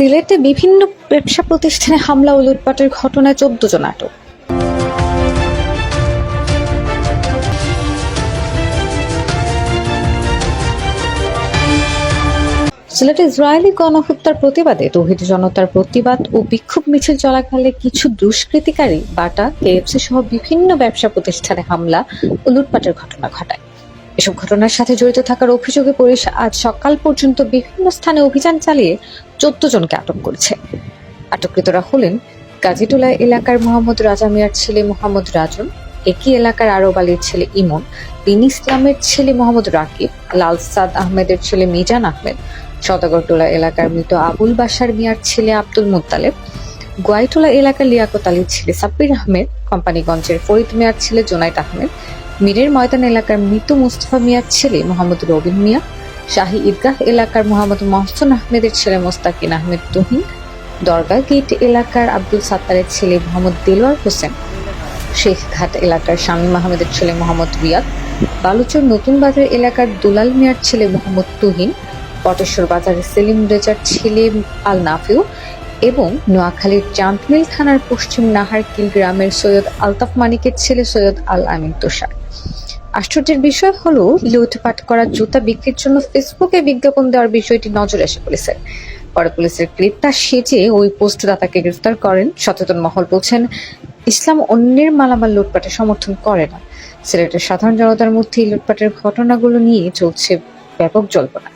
সিলেটে বিভিন্ন ব্যবসা প্রতিষ্ঠানে হামলা ও লুটপাটের ঘটনায় চোদ্দ জন আটক। সিলেটে ইসরায়েলি গণহত্যার প্রতিবাদে তৌহিদ জনতার প্রতিবাদ ও বিক্ষোভ মিছিল চলাকালে কিছু দুষ্কৃতিকারী বাটা কেএফসি সহ বিভিন্ন ব্যবসা প্রতিষ্ঠানে হামলা ও লুটপাটের ঘটনা ঘটায়। এসব ঘটনার সাথে জড়িত থাকার অভিযোগে পুলিশ আজ সকাল পর্যন্ত বিভিন্ন স্থানে অভিযান চালিয়ে চোদ্দ জনকে আটক করেছে। আটককৃতরা হলেন গাজীটোলা এলাকার মোহাম্মদ রাজা মিয়ার ছেলে মোহাম্মদ রাজন, একই এলাকার আরব আলীর ছেলে ইমন, বিন ইসলামের ছেলে মোহাম্মদ রাকিব, লাল সাদ আহমেদের ছেলে মিজান আহমেদ, সদাগরটোলা এলাকার মৃত আবুল বাসার মিয়ার ছেলে আব্দুল মুত্তালেব, গোয়াইটোলা এলাকার লিয়াকত আলীর ছেলে সাব্বির আহমেদ, কোম্পানিগঞ্জের ফরিদ মিয়ার ছেলে জোনাইদ আহমেদ, মীরের ময়দান এলাকার মৃত মুস্তফা মিয়ার ছেলে মোহাম্মদ রবিন মিয়া শাহী ঈদগাহ এলাকার মোহাম্মদ মহসন আহমেদের ছেলে মোস্তাকিন আহমেদ তুহিন দরগা গেট এলাকার আব্দুল সাত্তারের ছেলে মোহাম্মদ দেলোয়ার হোসেন শেখঘাট এলাকার শামীম আহমেদের ছেলে মোহাম্মদ রিয়াদ, বালুচর নতুন বাজার এলাকার দুলাল মিয়ার ছেলে মোহাম্মদ তুহিন, পটেশ্বর বাজারের সেলিম রেজার ছেলে আল নাফিউ এবং নোয়াখালীর চাঁদমিল থানার পশ্চিম নাহারকিল গ্রামের সৈয়দ আলতাফ মানিকের ছেলে সৈয়দ আল আমিন তুষার। আশ্চর্যের বিষয় হলো, লুটপাট করা জুতা বিক্রির জন্য ফেসবুকে বিজ্ঞাপন দেওয়ার বিষয়টি নজরে আসে পুলিশের পরে পুলিশের গ্রেপ্তার সেজে ওই পোস্টদাতাকে গ্রেফতার করেন। সচেতন মহল বলছেন, ইসলাম অন্যের মালামাল লুটপাটে সমর্থন করে না। সিলেটের সাধারণ জনতার মধ্যে লুটপাটের ঘটনাগুলো নিয়ে চলছে ব্যাপক জল্পনা।